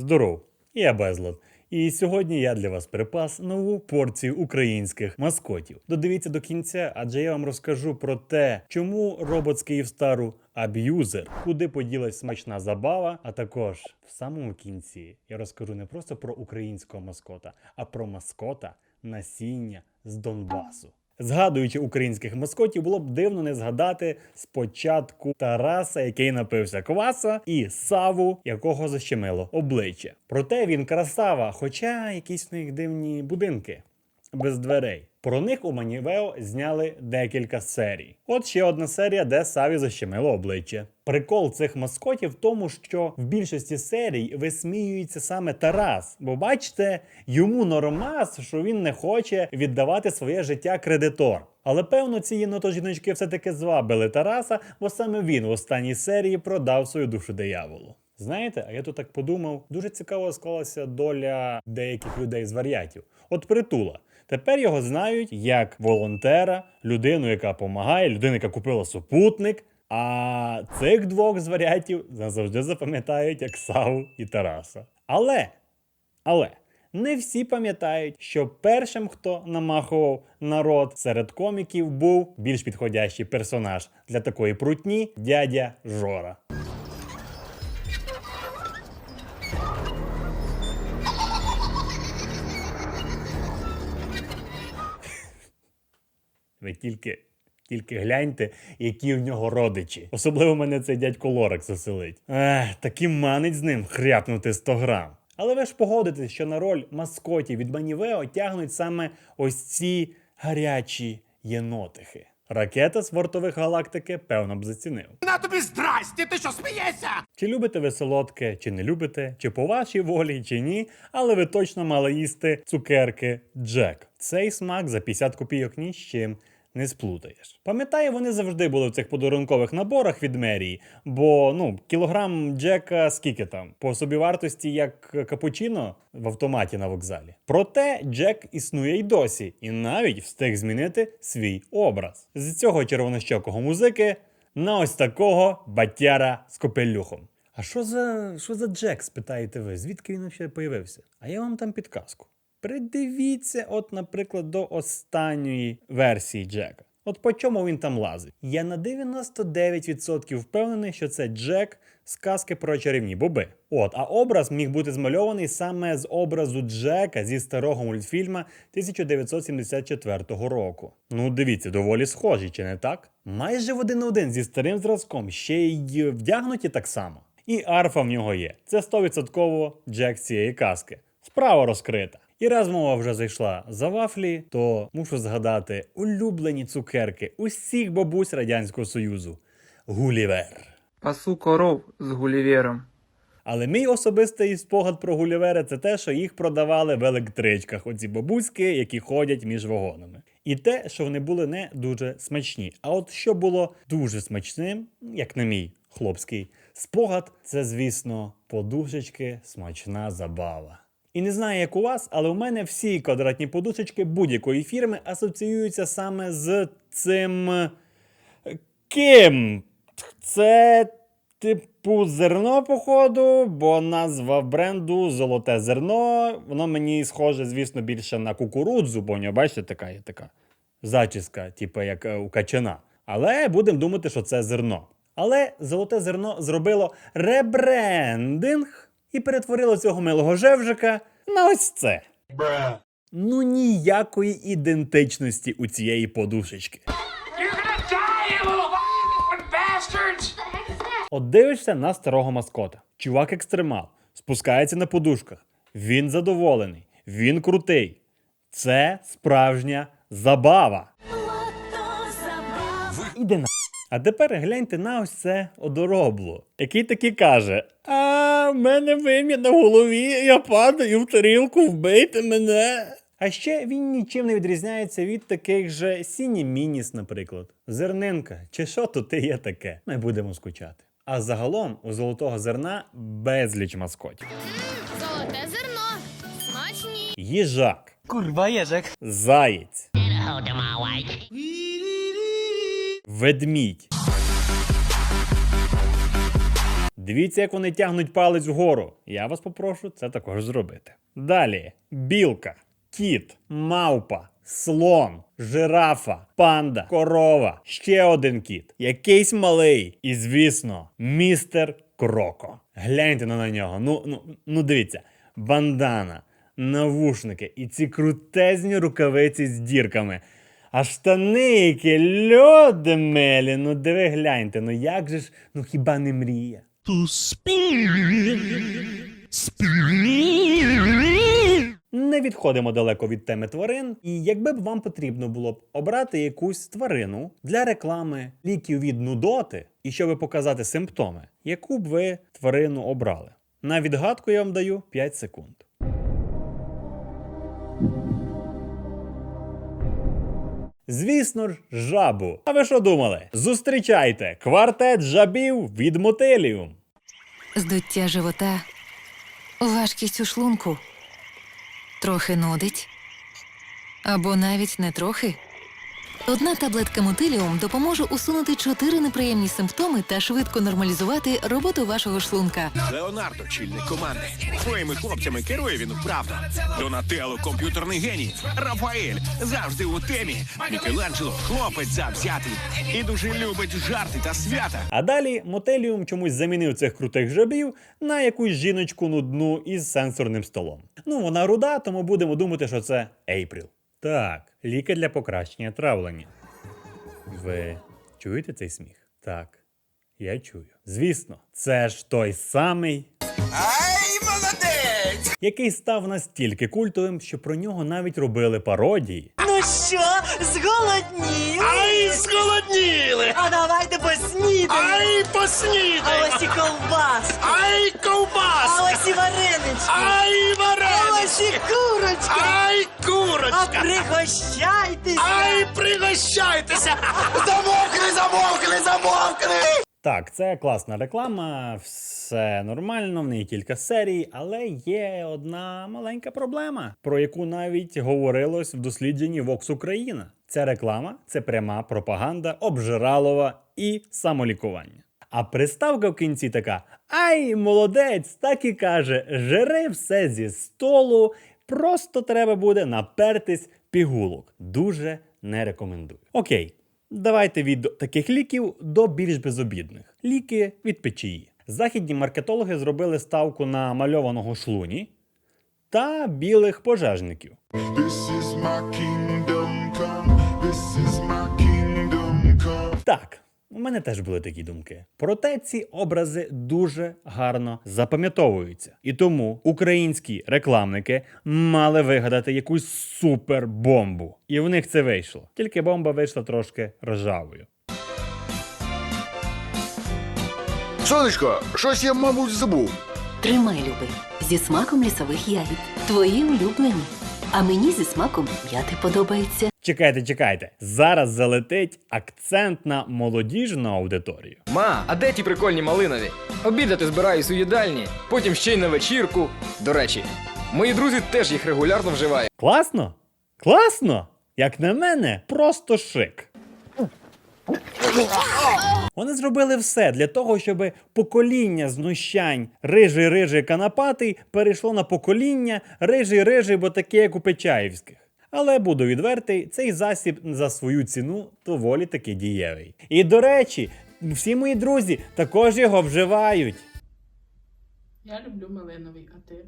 Здоров, я Безлад. І сьогодні я для вас припас нову порцію українських маскотів. Додивіться до кінця, адже я вам розкажу про те, чому робот з Київстару аб'юзер, куди поділась смачна забава. А також в самому кінці я розкажу не просто про українського маскота, а про маскота насіння з Донбасу. Згадуючи українських маскотів, було б дивно не згадати спочатку Тараса, який напився кваса, і Саву, якого защемило обличчя. Проте він красава, хоча якісь в них дивні будинки без дверей. Про них у Манівео зняли декілька серій. От ще одна серія, де Саві защемило обличчя. Прикол цих маскотів в тому, що в більшості серій висміюється саме Тарас. Бо бачите, йому нормас, що він не хоче віддавати своє життя кредитор. Але певно, ці єнотожіночки все-таки звабили Тараса, бо саме він в останній серії продав свою душу дияволу. Знаєте, а я тут так подумав, дуже цікаво склалася доля деяких людей з варіатів. От притула. Тепер його знають як волонтера, людину, яка допомагає, людину, яка купила супутник. А цих двох з варіатів назавжди запам'ятають як Саву і Тараса. Але, але не всі пам'ятають, що першим, хто намахував народ серед коміків, був більш підходящий персонаж для такої прутні дядя Жора. Ви тільки, тільки гляньте, які в нього родичі. Особливо мене цей дядько Лорак заселить. Ех, такий манить з ним хряпнути 100 грам. Але ви ж погодитесь, що на роль маскотів від Манівео тягнуть саме ось ці гарячі єнотихи. Ракета з вортових галактики певно б зацінив. На тобі здрасті, ти що смієшся? Чи любите ви солодке, чи не любите, чи по вашій волі, чи ні, але ви точно мали їсти цукерки Джек. Цей смак за 50 копійок ні з чим не сплутаєш. Пам'ятаю, вони завжди були в цих подарункових наборах від мерії, бо ну, кілограм Джека скільки там? По собівартості як капучино в автоматі на вокзалі. Проте Джек існує й досі, і навіть встиг змінити свій образ. З цього червонощокого музики на ось такого батяра з копелюхом. А що за що за Джек, спитаєте ви? Звідки він взагалі появився? А я вам там підказку. Придивіться, от, наприклад, до останньої версії Джека. От по чому він там лазить? Я на 99% впевнений, що це Джек з казки про чарівні боби. От, а образ міг бути змальований саме з образу Джека зі старого мультфільма 1974 року. Ну, дивіться, доволі схожі, чи не так? Майже в один один зі старим зразком, ще й вдягнуті так само. І арфа в нього є. Це 100% Джек цієї казки. Справа розкрита. І раз мова вже зайшла за вафлі, то мушу згадати улюблені цукерки усіх бабусь Радянського Союзу Гулівер. Пасу коров з Гулівером. Але мій особистий спогад про Гулівери це те, що їх продавали в електричках, оці бабуськи, які ходять між вагонами. І те, що вони були не дуже смачні. А от що було дуже смачним, як на мій хлопський спогад, це, звісно, подушечки смачна забава. І не знаю, як у вас, але у мене всі квадратні подушечки будь-якої фірми асоціюються саме з цим. е, Ким? Це типу зерно, походу, бо назва бренду Золоте зерно. Воно мені схоже, звісно, більше на кукурудзу, бо нього, бачите, така є така зачіска, типу як е, у качана. Але будемо думати, що це зерно. Але золоте зерно зробило ребрендинг і перетворило цього милого жевжика на ось це. Ну ніякої ідентичності у цієї подушечки. От дивишся на старого маскота. Чувак екстремал, спускається на подушках. Він задоволений, він крутий. Це справжня забава. Іди на. А тепер гляньте на ось це одоробло, який таки каже: А, в мене вим'я на голові, я падаю в тарілку, вбийте мене. А ще він нічим не відрізняється від таких же сіні мініс, наприклад. Зернинка, чи що тут є таке? Ми будемо скучати. А загалом у золотого зерна безліч маскотів. Золоте зерно. Смачні. Їжак, Kurwa Jerzek. заєць, ведмідь, Дивіться, як вони тягнуть палець вгору. Я вас попрошу це також зробити. Далі білка, кіт, мавпа, слон, жирафа, панда, корова, ще один кіт, якийсь малий. І, звісно, містер Кроко. Гляньте на нього. Ну, ну, ну дивіться, бандана, навушники і ці крутезні рукавиці з дірками. А штани, які люди милі, ну диви гляньте, ну як же ж, ну хіба не мрія? Не відходимо далеко від теми тварин. І якби б вам потрібно було б обрати якусь тварину для реклами ліків від нудоти, і щоб показати симптоми, яку б ви тварину обрали? На відгадку я вам даю 5 секунд. Звісно ж, жабу. А ви що думали? Зустрічайте квартет жабів від Мотеліум. здуття живота, важкість у шлунку, трохи нудить, або навіть не трохи. Одна таблетка Мотиліум допоможе усунути чотири неприємні симптоми та швидко нормалізувати роботу вашого шлунка. Леонардо, чільник команди. Своїми хлопцями керує він вправно. Донателло, комп'ютерний геній. Рафаель завжди у темі. Мікеланджело, хлопець завзятий. І дуже любить жарти та свята. А далі Мотеліум чомусь замінив цих крутих жабів на якусь жіночку нудну із сенсорним столом. Ну, вона руда, тому будемо думати, що це Ейпріл. Так, ліки для покращення травлення. Ви чуєте цей сміх? Так, я чую. Звісно, це ж той самий. Ай, молодець! Який став настільки культовим, що про нього навіть робили пародії. Ну що, зголодніли? Ай, зголодніли! А давайте поснідаємо. Ай, А поснідай! ось і ковбас. Ай, ковбас! А ось і варенички. Ай, А варенички! ось і курочки. Ай, А курочка! пригощайтеся. Ай, пригощайтеся! Замовкни, замовкни, замовкни! Так, це класна реклама, все нормально, в неї кілька серій, але є одна маленька проблема, про яку навіть говорилось в дослідженні Vox Україна. Ця реклама це пряма пропаганда обжиралова і самолікування. А приставка в кінці така: Ай, молодець, так і каже: жери все зі столу, просто треба буде напертись пігулок. Дуже не рекомендую. Окей, Давайте від таких ліків до більш безобідних. Ліки від печії. Західні маркетологи зробили ставку на мальованого шлуні та білих пожежників. This is my kingdom come. This is my kingdom come. Так, у мене теж були такі думки. Проте ці образи дуже гарно запам'ятовуються. І тому українські рекламники мали вигадати якусь супербомбу. І в них це вийшло. Тільки бомба вийшла трошки ржавою. Сонечко, щось я, мабуть, забув. Тримай, любий, зі смаком лісових ягід. Твої улюблені. А мені зі смаком м'яти подобається. Чекайте, чекайте. Зараз залетить акцент на молодіжну аудиторію. Ма, а де ті прикольні малинові? Обідати збираюсь у їдальні, потім ще й на вечірку. До речі, мої друзі теж їх регулярно вживають. Класно? Класно? Як на мене, просто шик. Вони зробили все для того, щоб покоління знущань рижий рижий канапатий перейшло на покоління рижий рижий, бо таке, як у Печаївських. Але буду відвертий, цей засіб за свою ціну доволі таки дієвий. І до речі, всі мої друзі також його вживають. Я люблю малиновий, а ти?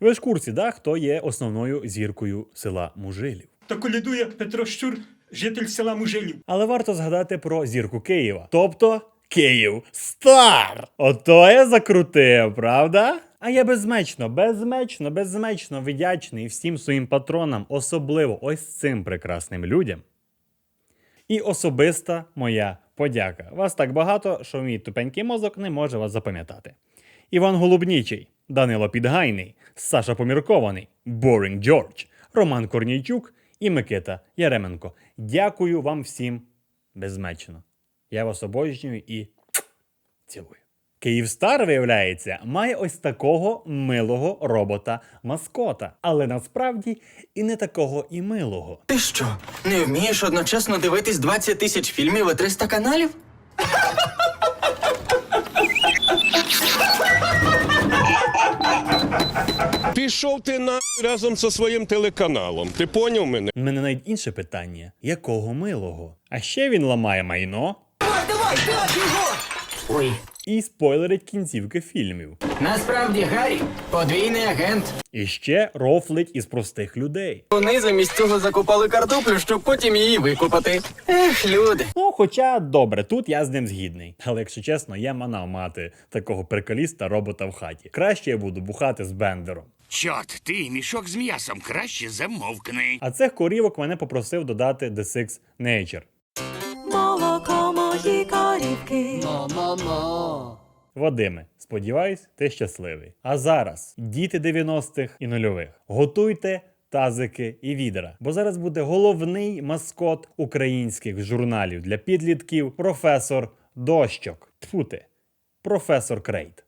Ви ж курсі, да, хто є основною зіркою села Мужилів. То колядує Петро Щур, житель села Мужилів. Але варто згадати про зірку Києва. Тобто Київ Стар! Ото я закрутив, правда? А я безмечно, безмечно, безмечно вдячний всім своїм патронам, особливо ось цим прекрасним людям. І особиста моя подяка. Вас так багато, що мій тупенький мозок не може вас запам'ятати. Іван Голубнічий, Данило Підгайний, Саша Поміркований, Боринг Джордж, Роман Корнійчук і Микита Яременко. Дякую вам всім безмечно. Я вас обожнюю і цілую. Київстар, виявляється, має ось такого милого робота-маскота, але насправді і не такого і милого. Ти що, не вмієш одночасно дивитись 20 тисяч фільмів і 300 каналів? Пішов ти на разом зі своїм телеканалом. Ти поняв мене? У мене навіть інше питання: якого милого? А ще він ламає майно Ой. і спойлерить кінцівки фільмів. Насправді Гаррі подвійний агент. І ще рофлить із простих людей. Вони замість цього закопали картоплю, щоб потім її викопати. Ех, люди. Ну, хоча добре, тут я з ним згідний. Але якщо чесно, я манав мати такого приколіста робота в хаті. Краще я буду бухати з бендером. Чот, ти мішок з м'ясом краще замовкни. А цих корівок мене попросив додати The Six Nature. Молоко мої корівки. Вадиме, сподіваюсь, ти щасливий. А зараз діти 90-х і нульових. Готуйте тазики і відра. Бо зараз буде головний маскот українських журналів для підлітків професор Дощок. Тьфу ти, професор Крейт.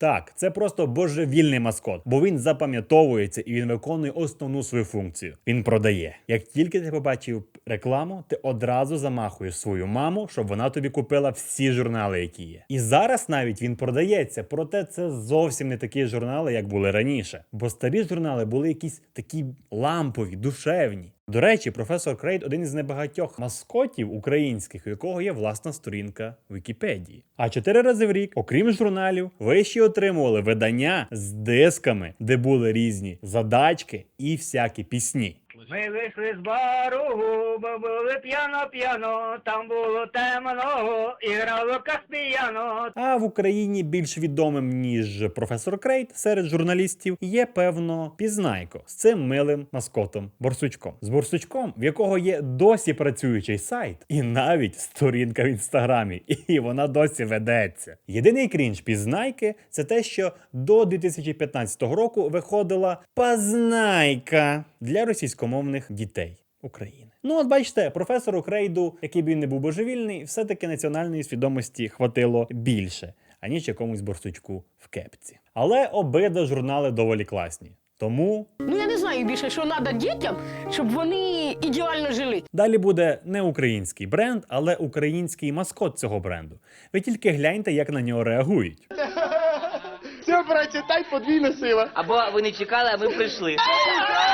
Так, це просто божевільний маскот, бо він запам'ятовується і він виконує основну свою функцію. Він продає. Як тільки ти побачив рекламу, ти одразу замахуєш свою маму, щоб вона тобі купила всі журнали, які є. І зараз навіть він продається, проте це зовсім не такі журнали, як були раніше. Бо старі журнали були якісь такі лампові, душевні. До речі, професор Крейт один із небагатьох маскотів українських, у якого є власна сторінка Вікіпедії. А чотири рази в рік, окрім журналів, ви ще отримували видання з дисками, де були різні задачки і всякі пісні. Ми вийшли з бару, бо були п'яно-п'яно, там було темно, і грало каспіяно. А в Україні більш відомим ніж професор Крейт серед журналістів є певно пізнайко з цим милим маскотом Борсучком. З Борсучком, в якого є досі працюючий сайт, і навіть сторінка в інстаграмі, і вона досі ведеться. Єдиний крінж пізнайки це те, що до 2015 року виходила пазнайка для російськомовних дітей України. Ну, от бачите, професору Крейду, який б він не був божевільний, все-таки національної свідомості хватило більше, аніж якомусь борсучку в кепці. Але обидва журнали доволі класні. Тому Ну я не знаю більше, що треба дітям, щоб вони ідеально жили. далі буде не український бренд, але український маскот цього бренду. Ви тільки гляньте, як на нього реагують. Все, братці, тай подвійна сила. Або ви не чекали, а ми прийшли.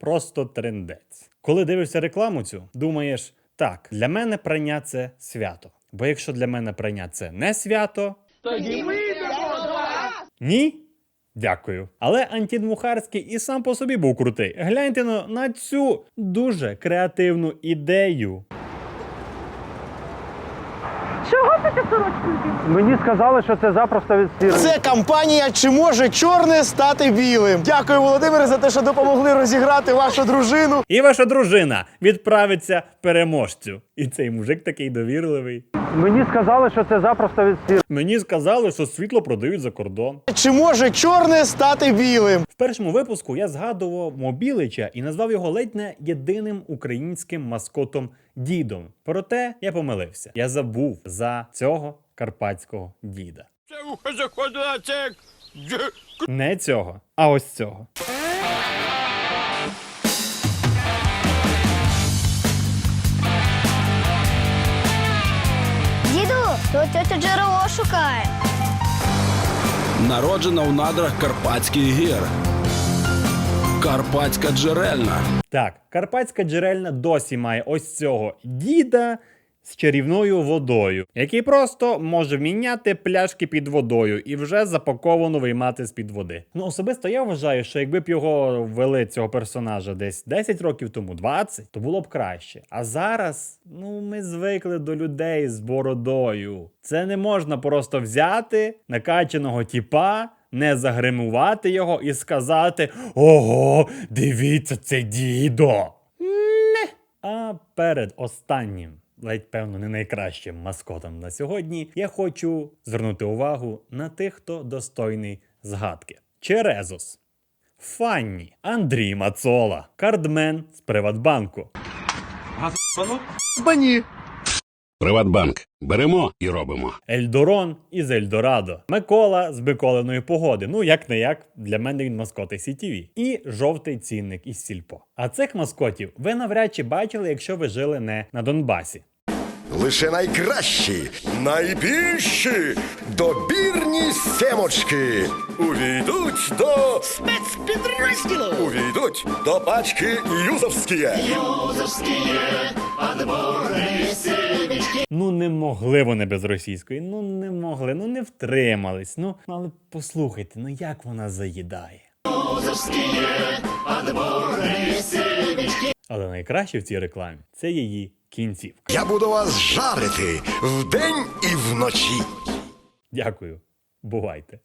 Просто трендець. Коли дивишся рекламу цю, думаєш, так, для мене прання це свято. Бо якщо для мене прання це не свято, Тоді ми ні. Дякую. Але Антін Мухарський і сам по собі був крутий. Гляньте ну, на цю дуже креативну ідею. Мені сказали, що це запросто від сіри. Це кампанія Чи може чорне стати білим? Дякую, Володимире, за те, що допомогли розіграти вашу дружину. І ваша дружина відправиться переможцю. І цей мужик такий довірливий. Мені сказали, що це запросто від сіри. Мені сказали, що світло продають за кордон. Чи може чорне стати білим? В першому випуску я згадував Мобілича і назвав його ледь не єдиним українським маскотом дідом. Проте я помилився. Я забув за цього карпатського діда. Не цього, а ось цього. Діду, то тетя джерело шукає. Народжена в надрах Карпатських гір. Карпатська джерельна. Так, карпатська джерельна досі має ось цього діда з чарівною водою, який просто може міняти пляшки під водою і вже запаковано виймати з-під води. Ну, особисто я вважаю, що якби б його ввели цього персонажа десь 10 років тому, 20, то було б краще. А зараз, ну, ми звикли до людей з бородою. Це не можна просто взяти накачаного тіпа. Не загримувати його і сказати: Ого, дивіться, це дідо. Не. А перед останнім, ледь певно, не найкращим маскотом на сьогодні, я хочу звернути увагу на тих, хто достойний згадки. Черезос, Фанні, Андрій Мацола, Кардмен з Приватбанку. Бані. Приватбанк. Беремо і робимо. Ельдорон із Ельдорадо, Микола з Миколиної погоди. Ну як не як, для мене він маскот CTV. І жовтий цінник із Сільпо. А цих маскотів ви навряд чи бачили, якщо ви жили не на Донбасі. Лише найкращі, найбільші добірні семочки увійдуть до спецпідрозділу. Увійдуть до пачки Юзовські. Ну не могли вони без російської. Ну не могли, ну не втримались. Ну але послухайте, ну як вона заїдає. Але найкраще в цій рекламі це її кінцівка. Я буду вас жарити вдень і вночі. Дякую. Бувайте.